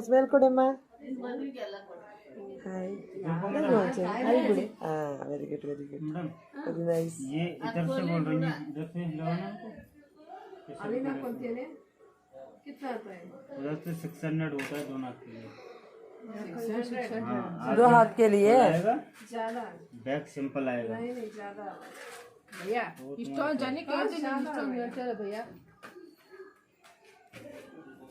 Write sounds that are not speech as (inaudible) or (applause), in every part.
Smell ಕೊಡಮ್ಮ hi hi ಬಿಡಿ ಹಾಂ very good very good madam very nice ये इधर से बोल रही हैं इधर से लगाना अभी ना contiene कितना आता है उधर से सिक्स हंड्रेड होता है दोनों के लिए हाँ दो हाथ के लिए आएगा ज्यादा बैग सिंपल आएगा नहीं नहीं ज्यादा भैया ಇಷ್ಟೊಂದು ಜನಕ್ಕೆ ಹೇಳ್ತೀನಿ ನಾನು ಇಷ್ಟೊಂದು ಹೇಳ್ತಾರೆ ಭಯ್ಯ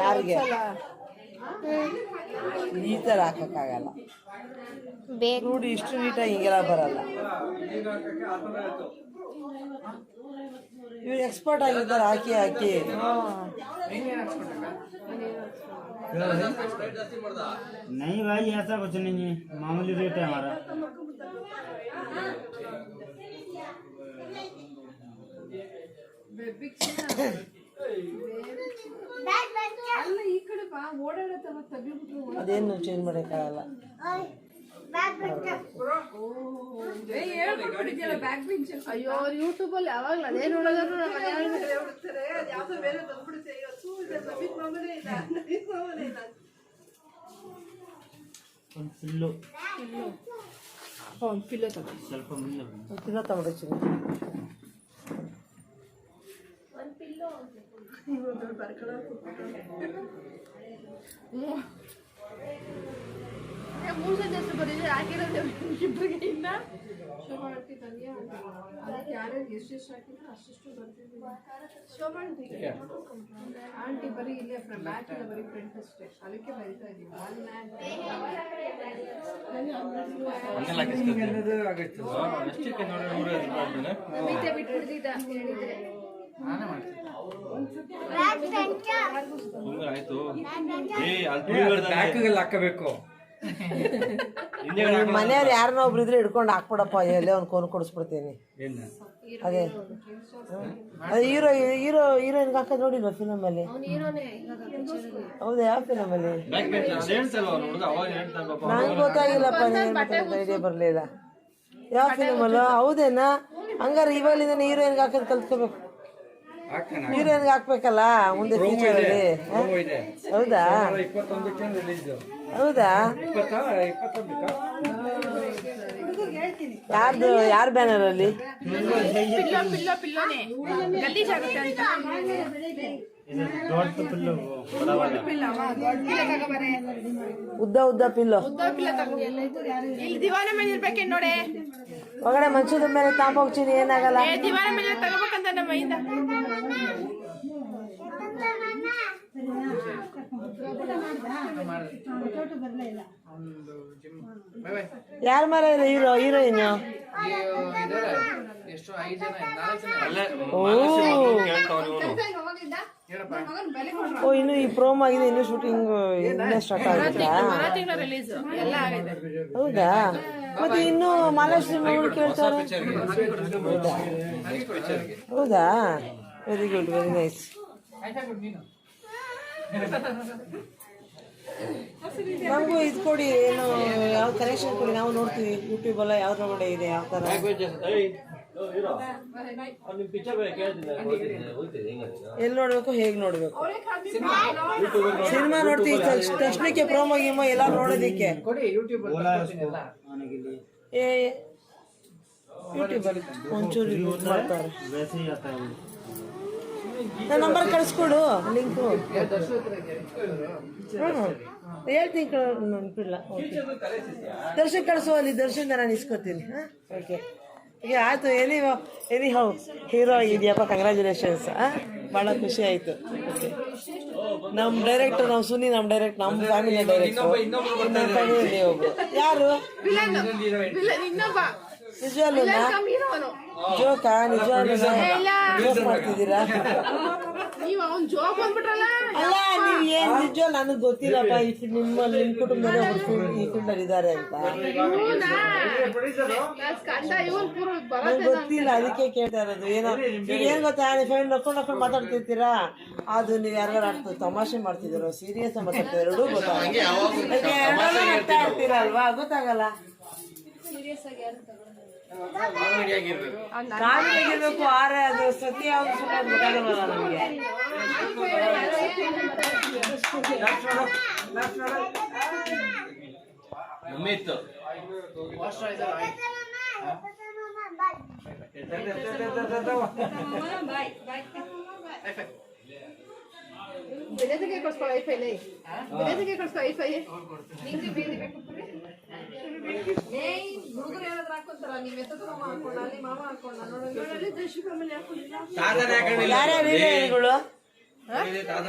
ಯಾರಿಗೆ? ಈ ಥರ ಹಾಕಕ್ಕಾಗಲ್ಲ. ನೋಡಿ ಇಷ್ಟು ನೀಟಾಗಿ ಹಿಂಗೆಲ್ಲ ಬರಲ್ಲ. ಇವ್ರು ಎಕ್ಸ್ಪರ್ಟ್ ಆಗಿದ್ದಾರೆ ಹಾಕಿ ಹಾಕಿ. नहीं भाई ऐसा कुछ नहीं है मामूली रेट है हमारा ಅಲ್ಲ ಈ ಕಡೆ ಬಾ ಓಡಾಡತ್ತವ ತೆಗಿಬಿಟ್ರು ಅದೇನು ಚೇಂಜ್ ಮಾಡೋಕ್ಕಾಗಲ್ಲ ಹೇಳ್ಕೊಟ್ಟಿದ್ಯಲ್ಲ ಬ್ಯಾಕ್ ಬೆಂಚ್ ಅಯ್ಯೋ ಯೂಟ್ಯೂಬ್ ಅಲ್ಲಿ ಯಾವಾಗ್ಲೂ ಅದೇ ನೋಡೋದ್ರು ನಮ್ಮ ಯಾವ್ದೋ ಬೇರೆ ಬಂದ್ಬಿಡುತ್ತೆ ಇವತ್ತು ಇದೆಲ್ಲ ಬಿಟ್ ಮಾಮೂಲಿ ಇಲ್ಲ ಬಿಟ್ ಮಾಮೂಲಿ ಇಲ್ಲ ಒಂದು ಫುಲ್ಲು ಒಂದು ಪಿಲ್ಲೋ ತಗೋ ಸ್ವಲ್ಪ ಮುಂದೆ ಬನ್ನಿ. ತಿನ್ನೋ ತಗೊಂಡು ಚಿನ್ನ ಮೂರು ಆಂಟಿ ಬರೀ ಇಲ್ಲೇ ಬ್ಯಾಕ್ ಇಲ್ಲ ಬರೀ ಫ್ರಂಟ್ ಅಷ್ಟೇ. ಅದಕ್ಕೆ ಬರಿತಾ ಇದೀವಿ ಒನ್ ನಮಿತೆ ಬಿಟ್ಬಿಡ್ತಿದ್ದ ಹೇಳಿದ್ರೆ. ಬ್ಯಾಕ್ಗೆಲ್ಲ ಹಾಕಬೇಕು. ಮನೆಯವ್ರು ಯಾರನ್ನ ಒಬ್ರು ಇದ್ರೆ ಹಿಡ್ಕೊಂಡು ಹಾಕ್ಬಿಡಪ್ಪ ಎಲ್ಲೇ ಒಂದು ಕೋನ್ ಕೊಡಿಸ್ಬಿಡ್ತೀನಿ. ಅದೇ ಅದೇ ಹೀರೋ ಹೀರೋ ಹೀರೋಯಿನ್ಗೆ ಹಾಕೋದು ನೋಡಿಲ್ವ ಫಿಲಮಲ್ಲಿ ಹೌದಾ ಯಾವ ಫಿಲಮಲ್ಲಿ ನಂಗೆ ಗೊತ್ತಾಗಿಲ್ಲಪ್ಪ ಐಡಿಯಾ ಬರಲಿಲ್ಲ. ಯಾವ ಫಿಲಮಲ್ಲ ಹೌದೇನಾ? ಹಂಗಾರೆ ಇವಾಗಲಿಂದ ಹೀರೋಯಿನ್ಗೆ ಹಾಕೋದು ಕಲ್ತ್ಕೋಬೇಕು. ಹೀರೋಯಿನ್ಗೆ ಹಾಕ್ಬೇಕಲ್ಲ ಮುಂದೆ ಫ್ಯೂಚರಲ್ಲಿ ಹೌದಾ? ಹೌದಾ? ಯಾರ್ದು ಯಾರ ಬ್ಯಾನರ್ ಅಲ್ಲಿ? ಉದ್ದ ಉದ್ದ ಪಿಲ್ಲೋ. ದಿವಾನ ಮೇಲೆ ಇರ್ಬೇಕೆ ನೋಡೆ? ಒಳಗಡೆ ಮನ್ಸೂದ ಮೇಲೆ ತಾಂಬೋಗ್ತೀನಿ ಏನಾಗಲ್ಲ? ಏ ದಿವಾನ ಮೇಲೆ ತಗೋಬೇಕಂತ ನಮ್ಮ ಮೈಯಿಂದ ಯಾರ ಮರ ಇದೆ ಹೀರೋ ಹೀರೋಯಿನ್? ಎಷ್ಟು ಐದು ಜನ ನಾಲ್ಕು ಜನ ಓ. ಇನ್ನು ಈ ಪ್ರೋಮ್ ಆಗಿದೆ ಇನ್ನು ಶೂಟಿಂಗ್ ಇನ್ನೇ ಸ್ಟಾರ್ಟ್ ಆಗೈತೆ ಹೌದಾ? ಮತ್ತೆ ಇನ್ನು ಮಹಾಲಕ್ಷ್ಮಿ ಮಗಳು ಕೇಳ್ತಾರೆ? ಹೌದಾ? ವೆರಿ ಗುಡ್ ವೆರಿ ನೈಸ್ ನಮಗೂ ಇದು ಕೊಡಿ ಏನು ಯಾವ ಕನೆಕ್ಷನ್ ಕೊಡಿ ನಾವು ನೋಡ್ತೀವಿ ಯೂಟ್ಯೂಬ್ ಎಲ್ಲ ಯಾವ್ದ್ರ ಕಡೆ ಇದೆ ಯಾವ ಥರ ಎಲ್ಲಿ ನೋಡಬೇಕು ಹೇಗೆ ನೋಡಬೇಕು? ಸಿನಿಮಾ ನೋಡ್ತೀವಿ ತಕ್ಷಣಕ್ಕೆ ಪ್ರೋಮೋ ಗೀಮೋ ಎಲ್ಲ. ನೋಡೋದಿಕ್ಕೆ ಏ ಯೂಟ್ಯೂಬಲ್ಲಿ ಒಂಚೂರು ಮಾಡ್ತಾರೆ. ನನ್ನ ನಂಬರ್ ಕಳಿಸ್ಕೊಡು ಲಿಂಕು ಹ್ಞೂ ಹೇಳ್ತೀನಿ ನೆನಪಿಲ್ಲ ಓಕೆ ದರ್ಶನ್ ಕಳಿಸು ಅಲ್ಲಿ ದರ್ಶನ್ ನಾನು ಇಸ್ಕೊತೀನಿ. ಹಾಂ? ಓಕೆ ಈಗ ಆಯಿತು ಎನಿ ಎನಿ ಹೌ ಹೀರೋ ಇದೆಯಪ್ಪ ಕಂಗ್ರ್ಯಾಚುಲೇಷನ್ಸ್ ಹಾಂ? ಭಾಳ ಖುಷಿ ಆಯಿತು. ಓಕೆ ನಮ್ಮ ಡೈರೆಕ್ಟರ್ ನಾವು ಸುನಿ ನಮ್ಮ ಡೈರೆಕ್ಟ್ ನಮ್ಮ ಫ್ಯಾಮಿಲಿ ಡೈರೆಕ್ಟರ್ ಯಾರು? ನಿಜವಲ್ಲೂ ಜೋಕಾ ನಿಜವಲ್ಲೂ ಜೋಕ್ ಮಾಡ್ತಿದ್ದೀರಾ? ನೀವು ಅವ್ನ್ ಜೋಕ್ ಬಂದ್ಬಿಟ್ರಲ್ಲ? ಅಲ್ಲ ನೀವ್ ಏನ್ ನಿಜ ನನಗ್ ಗೊತ್ತಿಲ್ಲಪ್ಪ ಈ ನಿಮ್ಮ ನಿಮ್ ಕುಟುಂಬದಲ್ಲಿ ಒಬ್ರು ಈ ಇದಾರೆ ಅಂತ. ನಂಗೆ ಗೊತ್ತಿಲ್ಲ ಅದಕ್ಕೆ ಕೇಳ್ತಾ ಇರೋದು. ಏನೋ ಈಗ ಏನ್ ಗೊತ್ತಾ? ನೀವು ಫ್ರೆಂಡ್ ನಕ್ಕೊಂಡು ನಕ್ಕೊಂಡು ಮಾತಾಡ್ತಿರ್ತೀರಾ? ಅದು ನೀವು ಯಾರಿಗಾರ ಆಡ್ತು ತಮಾಷೆ ಮಾಡ್ತಿದ್ದೀರೋ? ಸೀರಿಯಸ್ ಮಾತಾಡ್ತಿರೋ ಎರಡೂ ಗೊತ್ತಾಗಲ್ಲ. ಎರಡನ್ನೂ ನಗ್ತಾ ಇರ್ತೀರಲ್ವಾ? ಗೊತ್ತಾಗಲ್ಲ. ಕಾಮಿಡಿಯಾಗಿರ್ಬೇಕು ಆರೆ ಅದು ಸತ್ಯ ಯಾವ್ದು ಸುಳ್ಳು ಅಂತ ಗೊತ್ತಾಗಲ್ವಲ್ಲ ನಮಗೆ. ನಮ್ಮಿತ್ತು. ಬೆಳೆದಿಗೆ ಕಳ್ಸ್ಕೊ ಐಫೈಲೆ ಬೆಳೆದಿಗೆ ಕಳ್ಸ್ಕೊ ಐಫೈ ನಿಂಗೆ ಬೇರೆ ಬೇಕು. ಹೀರೋಯಿನ್ಗಳು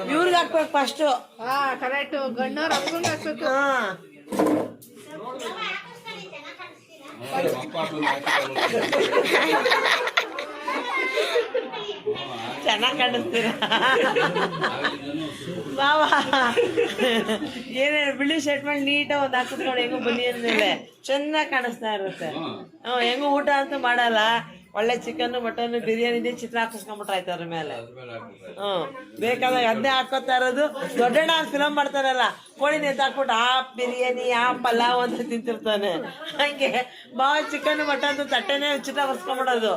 ಇವ್ರಿಗೆ ಹಾಕ್ಬೇಕು ಫಸ್ಟ್ ಹಾ ಕರೆಕ್ಟ್ ಗಣ್ಣವ್ರ ಅಪ್ಪಂಗೆ ಹಾಕ್ಬೇಕು. ಹಾ. (laughs) ಚೆನ್ನಾಗಿ ಕಾಣಿಸ್ತೀರಾ? (laughs) ಬಾವ ಏನೇನು ಬಿಳಿ ಶರ್ಟ್ ಮಾಡಿ ನೀಟಾಗಿ ಒಂದು ಹಾಕಿಸ್ಕೊಂಡು ಹೆಂಗೋ ಬನ್ನಿ ಅಂದ್ಮೇಲೆ ಚೆನ್ನಾಗಿ ಕಾಣಿಸ್ತಾ ಇರುತ್ತೆ. ಹ್ಞೂ ಹೆಂಗೋ ಊಟ ಅಂತೂ ಮಾಡಲ್ಲ. ಒಳ್ಳೆ ಚಿಕನ್ ಮಟನ್ ಬಿರಿಯಾನಿ ಚಿತ್ರ ಹಾಕಿಸ್ಕೊಂಡ್ಬಿಟ್ರೆ ಆಯ್ತು ಅದ್ರ ಮೇಲೆ. ಹ್ಮ್. ಬೇಕಾದಾಗ ಅದನ್ನೇ ಹಾಕೋತಾ ಇರೋದು. ದೊಡ್ಡಣ್ಣ ಫಿಲಮ್ ಮಾಡ್ತಾರಲ್ಲ ಕೋಳಿ ನೆತ್ತಾಕ್ಬಿಟ್ಟು ಆ ಬಿರಿಯಾನಿ ಆ ಪಲಾವ್ ಅಂತ ತಿಂತಿರ್ತಾನೆ. ಹಂಗೆ ಬಾ ಚಿಕನ್ ಮಟನ್ ತಟ್ಟೆನೇ ಚಿತ್ರ ಬರ್ಸ್ಕೊಂಡ್ಬಿಡೋದು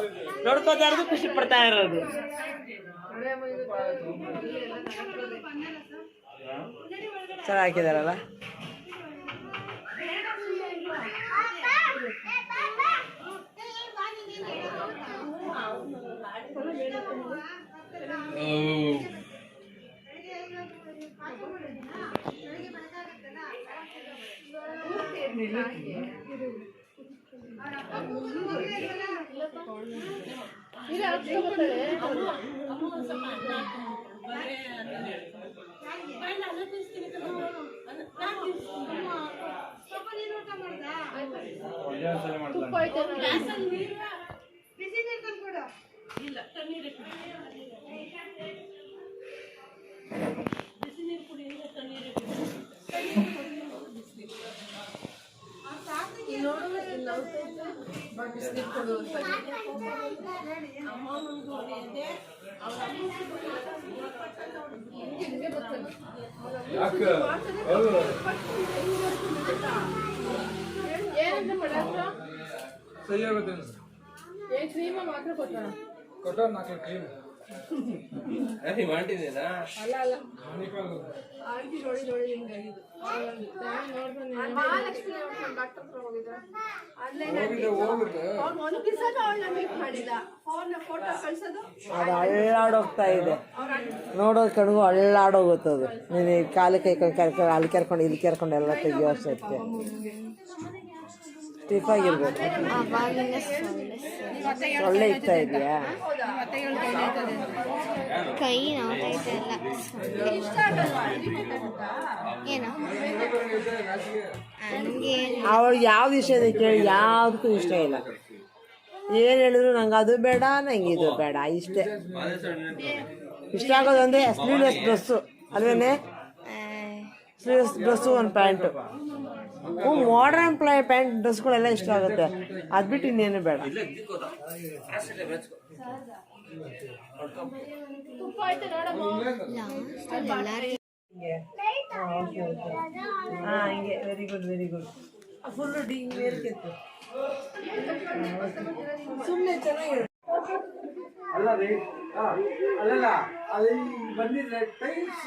ನೋಡ್ಕೋತಾ ಇರೋದು ಖುಷಿ ಪಡ್ತಾ ಇರೋದು. ಚೆನ್ನಾಗಿದಾರಲ್ಲ ಹಾಕಿದಾರಲ್ಲ ಇದು ಹಾಕ್ಸ್ಕೊಬರ್ತಾರೆ. ಇಲ್ಲಿ ನೋಡು, ಇಲ್ಲಿ ನವ್ತೈತೆ. ಬಾ, ಬಿಸ್ನೀರ್ ಕೊಡು ಅಂತ ಹಿಂಗೆ ಬರ್ತದೆ. ಏನಂತ ಮಾಡಾಕ್ರ? ಸರಿಯಾಗುತ್ತೆ ಕ್ರೀಮ ಮಾತ್ರ ಕೊಟ್ಟಾರ ಕೊಟ್ಟ ನಾಲ್ಕು ಕ್ರೀಮ್ ನೀ ಮಾಡಿದ್ದೀನಾ ಅಲ್ಲ ಅಲ್ಲ. ಆಂಟಿ ನೋಡಿ ನೋಡಿ ಹಿಂಗಾಗಿದ್ದು ಮಹಾಲಕ್ಷ್ಮಿ ಡಾಕ್ಟರ್ ಹತ್ರ ಹೋಗಿದ್ರ ಆನ್ಲೈನ್ ಅವ್ನು ಒಂದು ದಿವಸ ಅವಳನ್ನ ಮೀಟ್ ಮಾಡಿಲ್ಲ ಫೋನ್ ಫೋಟೋ ಕಳ್ಸೋದು. ಅದು ಅಳ್ಳಾಡೋಗ್ತಾ ಇದೆ. ನೋಡೋ ಕಣ್ಗೂ ಅಳ್ಳಾಡೋಗುತ್ತೆ ಅದು ನೀನು ಈ ಕಾಲು ಕೈ ಕೈ ಕರ್ಕೊಂಡು ಅಲ್ಲಿ ಕರ್ಕೊಂಡು ಇಲ್ಲಿ ಕರ್ಕೊಂಡು ಎಲ್ಲ ತೆಗಿಯೋ ಅಷ್ಟೊತ್ತಿಗೆ. ಸ್ಟಿಫ್ ಆಗಿರ್ಬೇಕು ಸೊಳ್ಳೆ ಇಕ್ತಾ ಇದೆಯಾ? ಕೈ ಆಗಲ್ವಾ ಏನು? ಅವಳಿಗೆ ಯಾವ್ದು ಇಷ್ಟ ಇದೆ ಕೇಳಿ ಯಾವುದಕ್ಕೂ ಇಷ್ಟ ಇಲ್ಲ. ಏನು ಹೇಳಿದ್ರು ನಂಗೆ ಅದು ಬೇಡ ನಂಗೆ ಇದು ಬೇಡ ಇಷ್ಟೇ. ಇಷ್ಟ ಆಗೋದಂದ್ರೆ ಸ್ಲೀವ್ಲೆಸ್ ಡ್ರೆಸ್ಸು ಅಲ್ವೇನೆ? ಸ್ಲೀವ್ಲೆಸ್ ಡ್ರೆಸ್ಸು ಒಂದು ಪ್ಯಾಂಟು. ಹ್ಞೂ ಮಾಡರ್ನ್ ಪ್ಲೈ ಪ್ಯಾಂಟ್ ಡ್ರೆಸ್ಗಳೆಲ್ಲ ಇಷ್ಟ ಆಗುತ್ತೆ ಅದು ಬಿಟ್ಟು ಇನ್ನೇನು ಬೇಡ ಹಾಂ ಹಿಂಗೆ very good very good full D ಮೇಲ್ಕೆತ್ತು ಸುಮ್ಮನೆ ಚೆನ್ನಾಗಿ ಅಲ್ಲ ರೀ ಅಲ್ಲಲ್ಲ ಅಲ್ಲಿ ಬಂದಿದ್ರೆ ಟೈಲ್ಸ್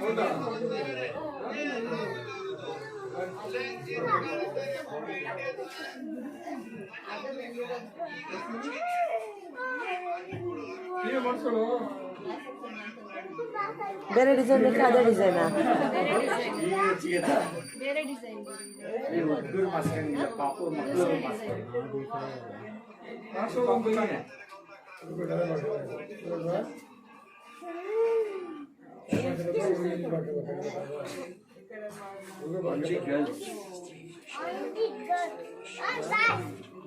ಹೌದಾ Benim dizayn ne kadar dizayn ha? Benim ಬೇರೆ ಡಿಸೈನ್ ಬೇಕಾ ಅದೇ ಡಿಸೈನಾ ಬೇರೆ design Bunchi girl. Bunchi girl.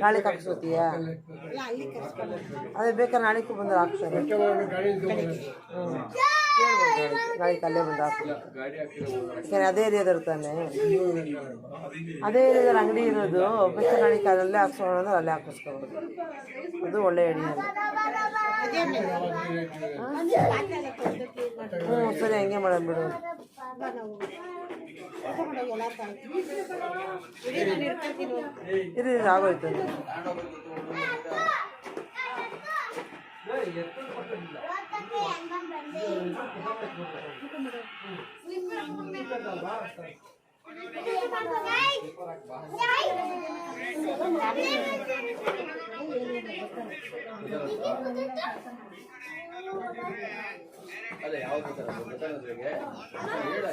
ನಾಳೆ ಹಾಕ್ಸ್ಕೊತೀಯಾ ಅದೇ ಬೇಕಾದ್ರೆ ನಾಳೆಗೂ ಬಂದ್ರೆ ಹಾಕ್ತಾರೆ ನಾಳೆ ಅಲ್ಲೇ ಬಂದು ಹಾಕ್ತಾರೆ ಅದೇ ಏರಿಯಾದಲ್ಲಿ ತಾನೆ. ಅದೇ ಏರಿಯಾದಲ್ಲಿ ಅಂಗಡಿ ಇರೋದು ಬೇಕಾದ್ರೆ ನಾಳೆ ಅಲ್ಲೇ ಹಾಕ್ಸೋಣ ಅಂದ್ರೆ ಅಲ್ಲೇ ಹಾಕಿಸ್ಕೊಬೋದು ಅದು ಒಳ್ಳೆ ಎಣ್ಣೆ ಹ್ಞೂ ಸರಿ ಹಂಗೆ ಮಾಡೋಣ ಬಿಡು. ಇರಿ ಇರಿ, ಆಗೋಯ್ತು ಅಲ್ಲ ಯಾವ್ದು ಗೊತ್ತಾಗೋದ್ರಿಗೆ ಹೇಳ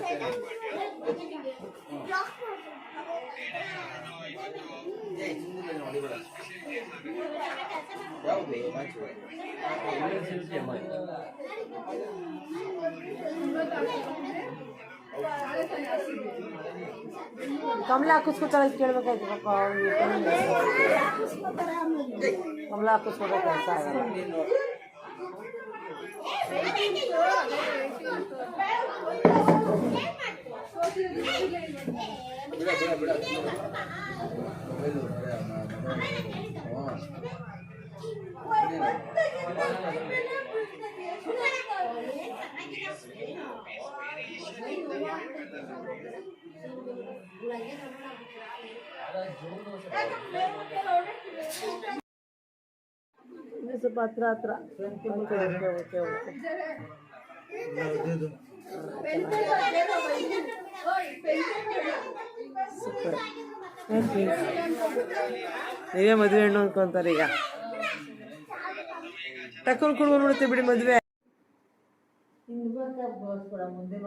ಯಾವುದು ಕಮಲ ಹಾಕಿಸ್ಕೊತಾಳೆ ಕೇಳ್ಬೇಕಾಯ್ತು ಪಾಪ ಅವ್ನಿಗೆ ಕಮಲ ಹಾಕಿಸ್ಕೊಡೋ ಕೆಲಸ ಆಗಲ್ಲ ಬಿಡ ಬಿಡ ಬಿಡ ಇನ್ನು ಸ್ವಲ್ಪ ಹತ್ರ ಹತ್ರ okay okay okay okay super ನೀವೇ ಮದುವೆ ಹೆಣ್ಣು ಅಂದ್ಕೊಂತಾರೆ ಈಗ ಕುಡ್ದು ನೋಡುತ್ತೆ ಬಿಡಿ ಮದುವೆ. ಮುಂದೆ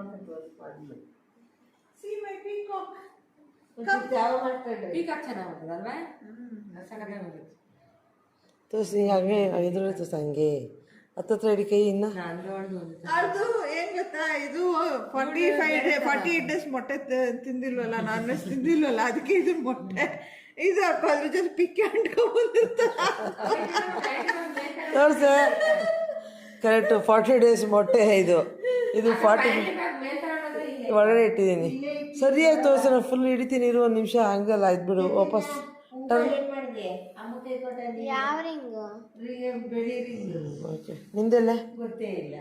ತೋರಿಸಿ ಹಂಗೆ ಎದುರು ತೋರಿಸ ಹಂಗೆ ಹತ್ತತ್ರ ಇಡಿ ಕೈ ಇನ್ನ. ಅದು ಏನ್ ಗೊತ್ತಾ? ಇದು forty five day forty eight days ಮೊಟ್ಟೆ ತಿಂದಿಲ್ವಲ್ಲ ನಾನ್ ವೆಜ್ ತಿಂದಿಲ್ವಲ್ಲ ಅದಕ್ಕೆ ಇದು ಮೊಟ್ಟೆ. ಇದು ಅದ್ರ ಜೊತೆ ಪಿಕ್ಕೆ ಅಂಟ್ಕೊಂಡ್ಬಂದಿರ್ತಾರೆ (laughs) ತೋರ್ಸ ಕರೆಕ್ಟ್ ಫಾರ್ಟಿ ಡೇಸ್ ಮೊಟ್ಟೆ ಇದು. ಇದು ಫಾರ್ಟಿ ಒಳಗಡೆ ಇಟ್ಟಿದ್ದೀನಿ. ಸರಿಯಾಗಿ ತೋರಿಸ ನಾನು ಫುಲ್ ಹಿಡಿತೀನಿ ಇರು ಒಂದು ನಿಮಿಷ ಹಂಗಲ್ಲ ಆಯ್ತು ಬಿಡು. ವಾಪಸ್ ಟರ್ನ್ ಯಾವ ರಿಂಗು? ಓಕೆ ನಿಂದೆಲ್ಲ? ಗೊತ್ತೇ ಇಲ್ಲ.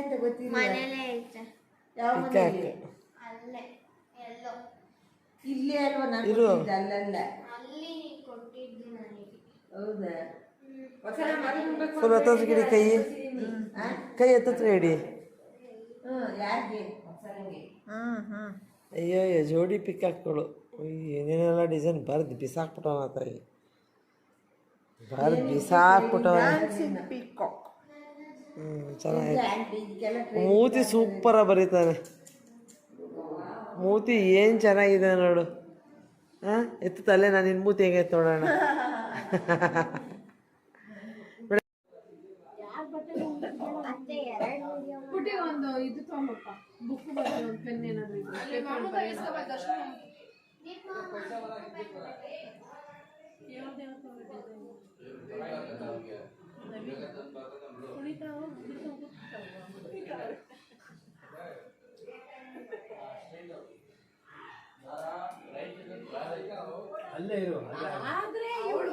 ಅಂತ ಗೊತ್ತಿಲ್ಲ. ಅಲ್ವಾ ನಾನು. ಅಲ್ಲಲ್ಲ. ಹೌದಾ? ಹತ್ತತ್ರ ಹಿಡಿ ಕೈ. ಕೈ ಎತ್ತತ್ರಿ ಹಿಡಿ ಹ್ಮ್ ಯಾರಿಗೆ? ಹ್ಮ್ ಹ್ಮ್. ಅಯ್ಯೋ ಅಯ್ಯೋ ಜೋಡಿ ಪಿಕ್ಕಾಕ್ಗಳು ಏನೇನೆಲ್ಲ ಡಿಸೈನ್ ಬರ್ದು ಬಿಸಾಕ್ಬಿಟ್ಟವನ ತಾಯಿ. ಬರ್ದು ಬಿಸಾಕ್ಬಿಟ್ಟವ ಪಿಕಾಕ್ ಹ್ಞೂ ಚೆನ್ನಾಗಿದೆ ಮೂತಿ ಸೂಪರ ಬರೀತಾನೆ. ಮೂತಿ ಏನು ಚೆನ್ನಾಗಿದೆ ನೋಡು. ಹಾಂ? ಎತ್ತು ತಲೆ ನಾನು ನಿನ್ನ ಮೂತಿ ಹೆಂಗೈತೆ ನೋಡೋಣ. (laughs) ಇದು ತಗೊಂಬಪ್ಪ. ಬುಕ್ ಬರಲಿ ಒಂದು ಪೆನ್ ಏನಾದ್ರು ಅಲ್ಲೇ ಇರು ಆದ್ರೆ ಇವಳು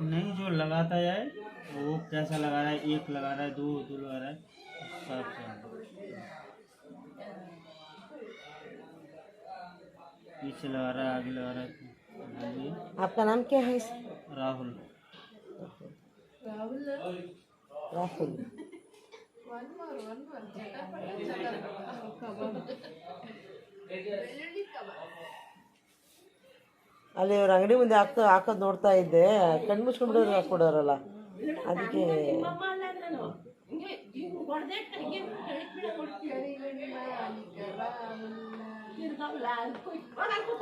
नहीं जो लगाता है वो कैसा लगा रहा है? एक लगा रहा है दो दो लगा रहा है। सब पीछे लगा रहा है आगे लगा रहा है। आपका नाम क्या है राहुल। राहुल। राहुल। (laughs) ಅಲ್ಲಿ ಅವ್ರ ಅಂಗಡಿ ಮುಂದೆ ಹಾಕ್ತ ಹಾಕೋದ್ ನೋಡ್ತಾ ಇದ್ದೆ. ಕಣ್ಣು ಮುಚ್ಕೊಂಡ್ಬಿಡೋರು ಹಾಕ್ಬಿಡೋರಲ್ಲ ಅದಕ್ಕೆ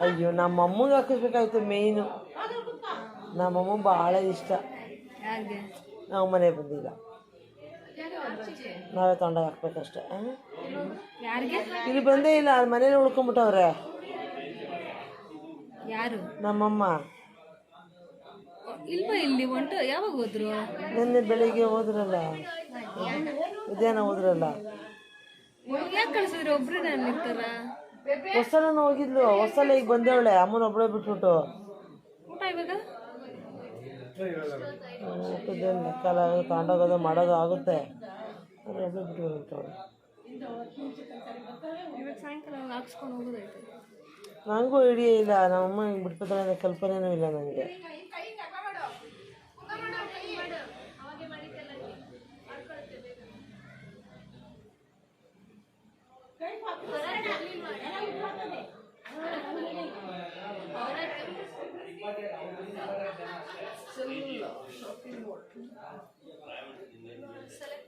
ಅಯ್ಯೋ ನಮ್ಮ ಅಮ್ಮಗೆ ಹಾಕಿಸ್ಬೇಕಾಯ್ತು ಮೇಯ್ನು. ನಮ್ಮಮ್ಮ ಭಾಳ ಇಷ್ಟ. ನಾವು ಮನೆ ಬಂದಿಲ್ಲ. ನಾವೇ ತೊಂಡಾಗ ಹಾಕ್ಬೇಕಷ್ಟೇ? ಇಲ್ಲಿ ಬಂದೇ ಇಲ್ಲ ಅಲ್ಲಿ ಮನೇಲಿ ಉಳ್ಕೊಂಬಿಟ್ಟವ್ರೆ. ಯಾರು? ನಮ್ಮಮ್ಮ. ಇಲ್ವಾ ಇಲ್ಲಿ ಒಂಟು ಯಾವಾಗ ಹೋದ್ರು? ನಿನ್ನೆ ಬೆಳಿಗ್ಗೆ ಹೋದ್ರಲ್ಲ. ಮಧ್ಯಾಹ್ನ ಹೋದ್ರಲ್ಲ. ಯಾಕೆ ಕಳ್ಸಿದ್ರು ಒಬ್ರು ನಾನು ನಿಂತಾರ ಹೊಸಲನ ಹೋಗಿದ್ಲು. ಹೊಸಲ ಈಗ ಬಂದೇವಳೆ. ಅಮ್ಮನ ಒಬ್ಬಳೆ ಬಿಟ್ಬಿಟ್ಟು. ಊಟ ಇವಾಗ? ಊಟದ್ದೇನು ಲೆಕ್ಕಲ್ಲ ತಗೊಂಡೋಗೋದು ಮಾಡೋದು ಆಗುತ್ತೆ. ಆದ್ರೆ ಒಬ್ಬಳೆ ಬಿಟ್ಟು ಇವಾಗ ಸಾಯಂಕಾಲ ಹಾಕ್ಸ್ಕೊಂಡು ಹೋಗೋದೈತೆ ನನಗೂ ಐಡಿಯಾ ಇಲ್ಲ ನಮ್ಮಮ್ಮ ಹಿಂಗೆ ಬಿಟ್ಬಿಡ್ತಾರೆ ಅನ್ನೋ ಕಲ್ಪನೆನೂ ಇಲ್ಲ ನನಗೆ ನಾವು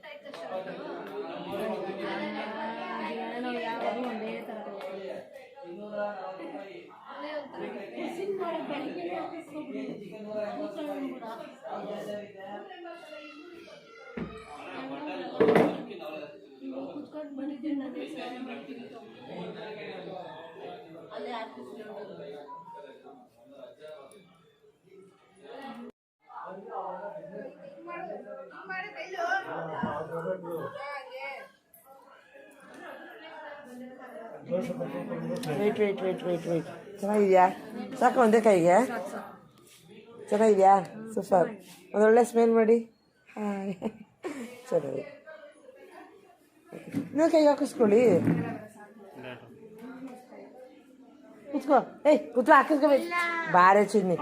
ಕುತ್ಕೊಂಡು ಬಂದಿದ್ದೀನಿ ನಾನು ಸ್ನಾನ ಮಾಡ್ತೀನಿ ಅಲ್ಲೇ wait wait wait wait wait ಚೆನ್ನಾಗಿದೆಯಾ? ಸಾಕು, ಒಂದೇ ಕೈಗೆ. ಚೆನ್ನಾಗಿದೆಯಾ? ಸೂಪರ್. ಒಂದೊಳ್ಳೆ ಸ್ಮೆಲ್ ಮಾಡಿ. ಹಾಂ ಚೆನ್ನಾಗಿ ನೀವು ಕೈಗೆ ಹಾಕಿಸ್ಕೊಳ್ಳಿ. ಕುತ್ಕೋ. ಏಯ್, ಕುತ್ಕೋ ಹಾಕಿಸ್ಕೋಬೇಕು ಬಾರೇ ಚಿನ್ನಿ.